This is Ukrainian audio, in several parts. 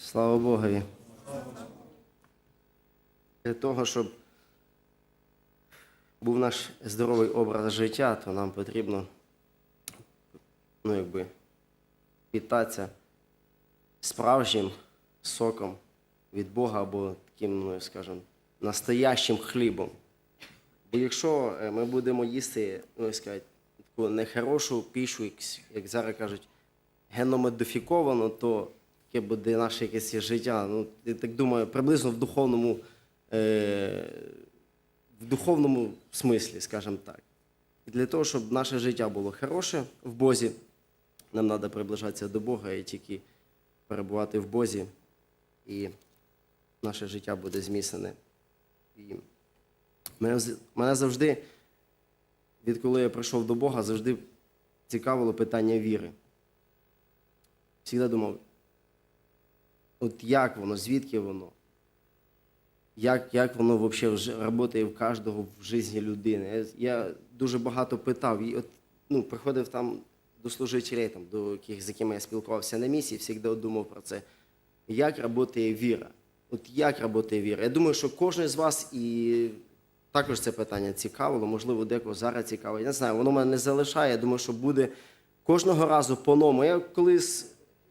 Слава Богові. Для того, щоб був наш здоровий образ життя, то нам потрібно ну, якби, питатися справжнім соком від Бога або таким, ну, скажімо, настоящим хлібом. Бо якщо е, ми будемо їсти, ну, сказати, таку нехорошу пішу, як, зараз кажуть, геномодифіковано, то таке буде наше якесь життя. Ну, я так думаю, приблизно в духовному, е, в духовному смислі, скажімо так. І для того, щоб наше життя було хороше в Бозі, нам треба приближатися до Бога і тільки перебувати в Бозі, і наше життя буде зміцнене. І мене, мене завжди, відколи я прийшов до Бога, завжди цікавило питання віри. Завжди думав, от як воно, звідки воно? Як, як воно взагалі працює в кожного в житті людини? Я, дуже багато питав. І от, ну, приходив там до служителей, там, до яких, з якими я спілкувався на місії, завжди думав про це. Як працює віра? От як працює віра? Я думаю, що кожен з вас і також це питання цікавило, можливо, декого зараз цікаво. Я не знаю, воно мене не залишає. Я думаю, що буде кожного разу по-новому. Я колись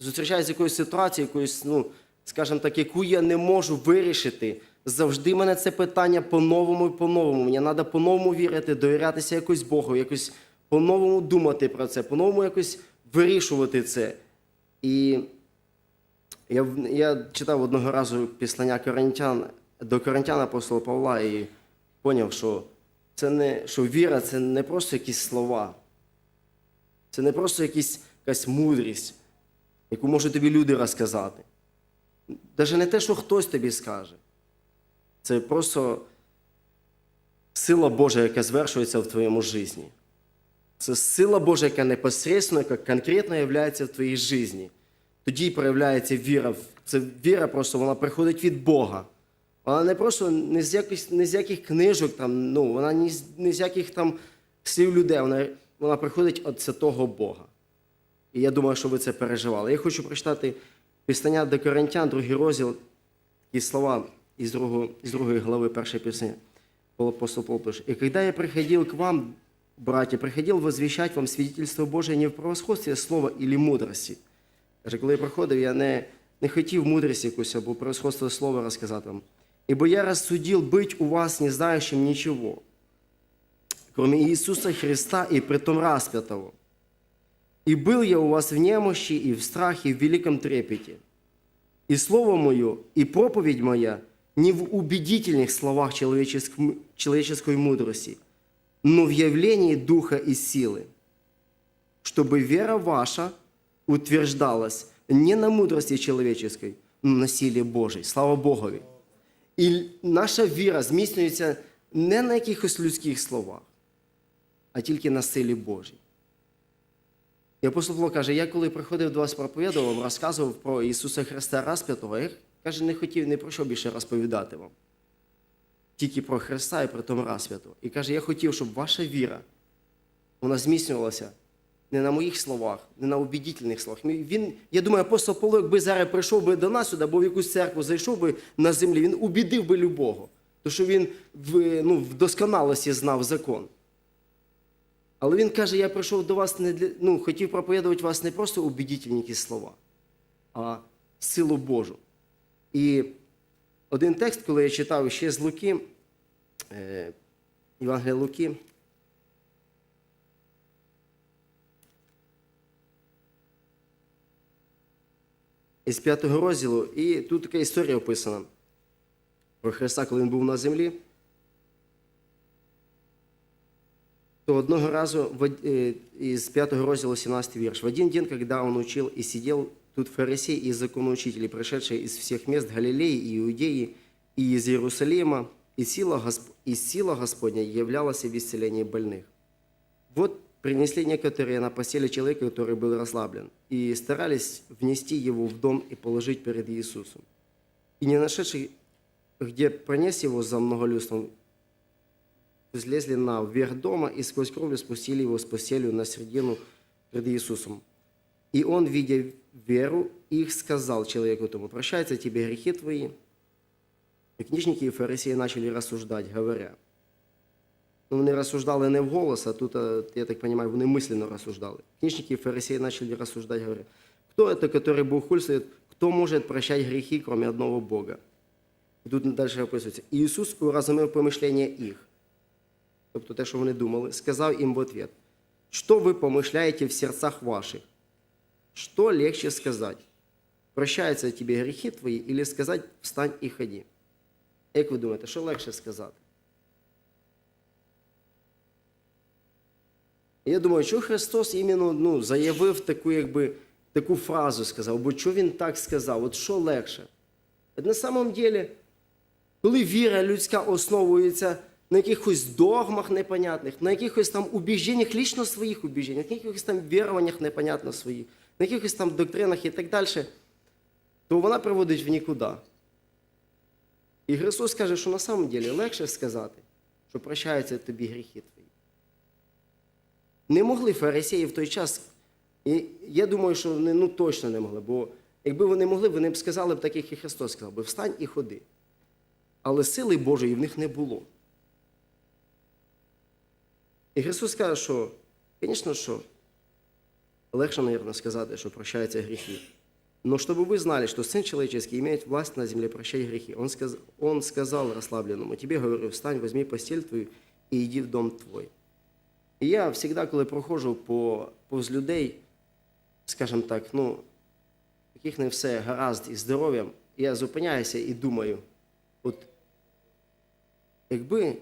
зустрічаюся з якоюсь ситуацією, якоюсь, ну, скажімо так, яку я не можу вирішити. Завжди мене це питання по-новому і по-новому. Мені треба по-новому вірити, довірятися якось Богу, якось по-новому думати про це, по-новому якось вирішувати це. І я, я читав одного разу післання Коринтян, до Коринтян апостола Павла і поняв, що, це не, що віра це не просто якісь слова, це не просто якісь, якась мудрість, яку можуть тобі люди розказати. Навіть не те, що хтось тобі скаже. Це просто сила Божа, яка звершується в твоєму житті. Це сила Божа, яка непосредственно, яка конкретно є в твоїй житті. Тоді проявляється віра. Це віра просто вона приходить від Бога. Вона не просто не з яких, не з яких книжок, там, ну, вона не з, не з яких там слів людей, вона, вона приходить від святого Бога. І я думаю, що ви це переживали. Я хочу прочитати післання до Коринтян, другий розділ, такі слова із, другого, із другої глави першої пісні. Апостол Павел пише. «И когда я приходил к вам, братья, приходил возвещать вам свидетельство Божие не в превосходстве слова или мудрості. Каже, коли я приходив, я не, не хотів мудрість якусь або превосходство слова розказати вам. Ибо я рассудил быть у вас не знающим ничего, кроме Иисуса Христа и притом распятого. И был я у вас в немощи, и в страхе, и в великом трепете. И слово мое, и проповедь моя не в убедительных словах человеческ- человеческой мудрости, но в явлении духа и силы, чтобы вера ваша утверждалась не на мудрости человеческой, но на силе Божій. Слава Богові. І наша віра зміцнюється не на якихось людських словах, а тільки на силі Божій. І апостол Павло каже, я коли приходив до вас проповідував, розказував про Ісуса Христа розп'ятого, я каже, не хотів, не про що більше розповідати вам. Тільки про Христа і про тому розп'ятого. І каже, я хотів, щоб ваша віра, вона зміцнювалася не на моїх словах, не на убедительних словах. Він, я думаю, апостол Павло, якби зараз прийшов би до нас сюди, або в якусь церкву зайшов би на землі, він убідив би любого. Тому що він в, ну, в досконалості знав закон. Але він каже, я прийшов до вас не для, ну, хотів проповідувати вас не просто убедительні якісь слова, а силу Божу. І один текст, коли я читав ще з Луки, е, Євангелія Луки, із п'ятого розділу, і тут така історія описана про Христа, коли він був на землі. То одного разу э, из пятого роздела 17 вірш. В один день, когда он учил и сидел тут фарисей и законоучители, пришедшие из всех мест Галилеи и Иудеи, и из Иерусалима, и сила, Госп... и сила Господня являлась в исцелении больных. Вот принесли некоторые на постели человека, который был расслаблен, и старались внести его в дом и положить перед Иисусом. И не нашедший, где пронес его за многолюдством, взлезли на верх дома и сквозь кровлю спустили его с постелью на середину перед Иисусом. И он, видя веру их, сказал человеку тому, прощаются тебе грехи твои. И книжники и фарисеи начали рассуждать, говоря. Ну, вони розсуждали не вголос, а тут, е, я так понимаю, вони мысленно рассуждали. Книжники и фарисеи начали рассуждать, говоря, кто это, который богохульствует, кто может прощать грехи, кроме одного Бога? І тут далі описується. І Ісус уразумив помишлення їх, тобто те, що вони думали, сказав їм в ответ, що ви помишляєте в серцях ваших? Что легче сказать? Прощаются тебе грехи твої, или сказать встань і ходи? Як ви думаєте, що легше сказати? Я думаю, що Христос іменно ну, заявив таку, якби, таку фразу сказав, бо що Він так сказав? От що легше? От на самом деле, коли віра людська основується на якихось догмах непонятних, на якихось там убіжденнях, лічно своїх убіжденнях, на якихось там віруваннях непонятно своїх, на якихось там доктринах і так далі, то вона приводить в нікуди. І Христос каже, що на самом деле легше сказати, що прощаються тобі гріхи твої. Не могли фарисеї в той час, і я думаю, що вони ну, точно не могли, бо якби вони могли, вони б сказали б так, як і Христос сказав, би, встань і ходи. Але сили Божої в них не було. І Христос каже, що, звісно, що легше, мабуть, сказати, що прощаються гріхи. Но чтобы вы знали, что Сын Человеческий имеет власть на земле прощать грехи. Он, сказ... он сказал расслабленному, тебе, говорю, встань, возьми постель твою и иди в дом твой. І я завжди, коли проходжу по, повз людей, скажімо так, ну, яких не все гаразд із здоров'ям, я зупиняюся і думаю, от якби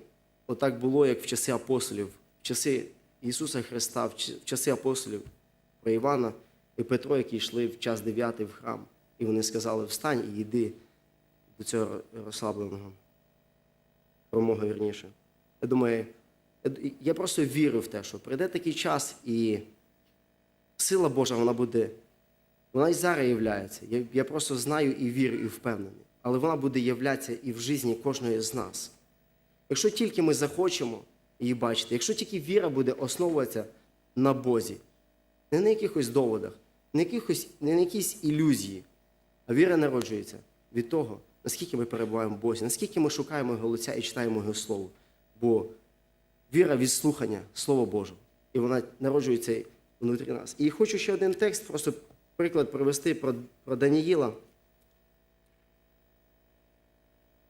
отак було, як в часи апостолів, в часи Ісуса Христа, в часи апостолів про Івана і Петро, які йшли в час дев'ятий в храм, і вони сказали, встань і йди до цього розслабленого промога вірніше. Я думаю, я- просто вірю в те, що прийде такий час, і сила Божа вона буде, вона і зараз являється. Я, я просто знаю і вірю, і впевнений. Але вона буде являтися і в житті кожної з нас. Якщо тільки ми захочемо її бачити, якщо тільки віра буде основуватися на Бозі, не на якихось доводах, не, якихось, не на якійсь ілюзії, а віра народжується від того, наскільки ми перебуваємо в Бозі, наскільки ми шукаємо Його лиця і читаємо Його Слово. Бо віра від слухання Слова Божого, і вона народжується внутрі нас. І хочу ще один текст, просто приклад привести про, про Даніїла.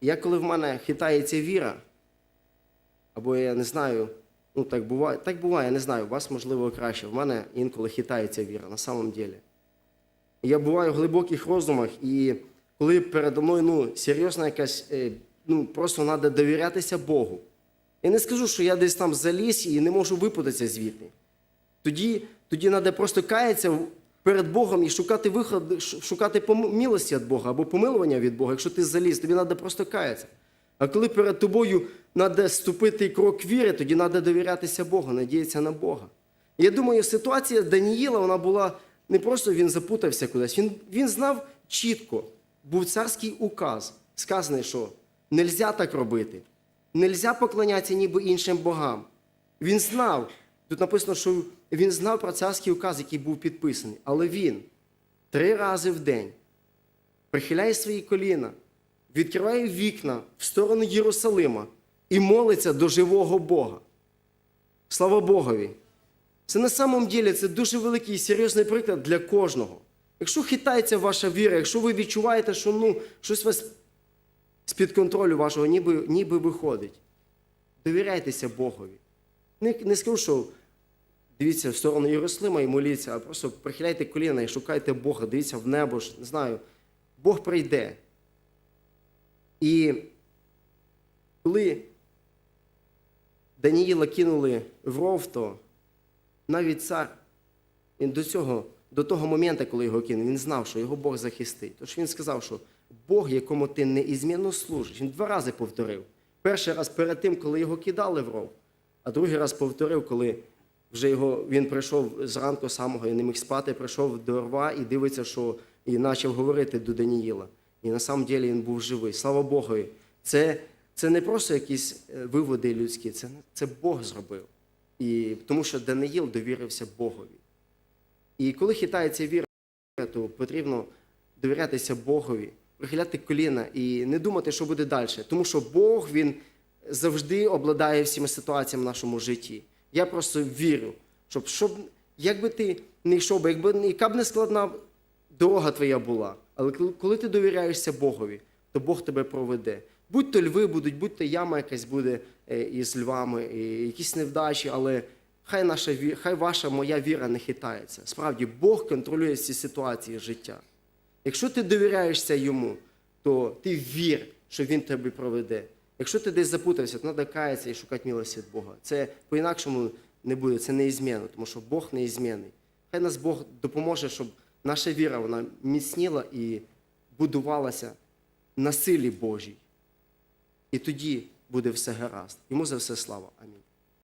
Я коли в мене хитається віра, або я не знаю, ну так буває, так буває, я не знаю, у вас можливо краще. В мене інколи хитається віра на самом деле. Я буваю в глибоких роздумах, і коли передо мною ну, серйозна якась, е, ну просто треба довірятися Богу. Я не скажу, що я десь там заліз і не можу випутатися звідти. Тоді, тоді треба просто каятися перед Богом і шукати виход, шукати милості від Бога або помилування від Бога. Якщо ти заліз, тобі треба просто каятися. А коли перед тобою треба ступити крок віри, тоді треба довірятися Богу, надіятися на Бога. Я думаю, ситуація Даніїла вона була не просто він запутався кудись, він, він знав чітко, був царський указ, сказаний, що нельзя так робити, нельзя поклонятися ніби іншим богам. Він знав, тут написано, що він знав про царський указ, який був підписаний, але він три рази в день прихиляє свої коліна, відкриває вікна в сторону Єрусалима і молиться до живого Бога. Слава Богові! Це на самом ділі це дуже великий і серйозний приклад для кожного. Якщо хитається ваша віра, якщо ви відчуваєте, що ну, щось вас з-під контролю вашого ніби, ніби виходить, довіряйтеся Богові. Не, не скажу, що дивіться в сторону Єрусалима і моліться, а просто прихиляйте коліна і шукайте Бога, дивіться в небо, не знаю. Бог прийде. І коли Даніїла кинули в ров, то навіть цар він до цього, до того моменту, коли його кинули, він знав, що його Бог захистить. Тож він сказав, що Бог, якому ти неізмінно служиш, він два рази повторив. Перший раз перед тим, коли його кидали в ров, а другий раз повторив, коли вже його, він прийшов зранку самого і не міг спати, прийшов до рва і дивиться, що і почав говорити до Даніїла. І на самом деле він був живий. Слава Богу. Це, це не просто якісь е, виводи людські, це, це Бог зробив. І, тому що Даниїл довірився Богові. І коли хитається віра, то потрібно довірятися Богові, прихиляти коліна і не думати, що буде далі. Тому що Бог він завжди обладає всіма ситуаціями в нашому житті. Я просто вірю, щоб, щоб як би ти не йшов, би, якби яка б не складна дорога твоя була, але коли- ти довіряєшся Богові, то Бог тебе проведе. Будь то льви будуть, будь то яма якась буде е, із львами, і якісь невдачі, але хай наша хай ваша моя віра не хитається. Справді, Бог контролює всі ситуації життя. Якщо ти довіряєшся йому, то ти вір, що він тебе проведе. Якщо ти десь запутався, то треба каятися і шукати милості від Бога. Це по-інакшому не буде, це неізмінно, тому що Бог неізмінний. Хай нас Бог допоможе, щоб наша віра вона міцніла і будувалася на силі Божій. І тоді буде все гаразд. Йому за все слава. Амінь.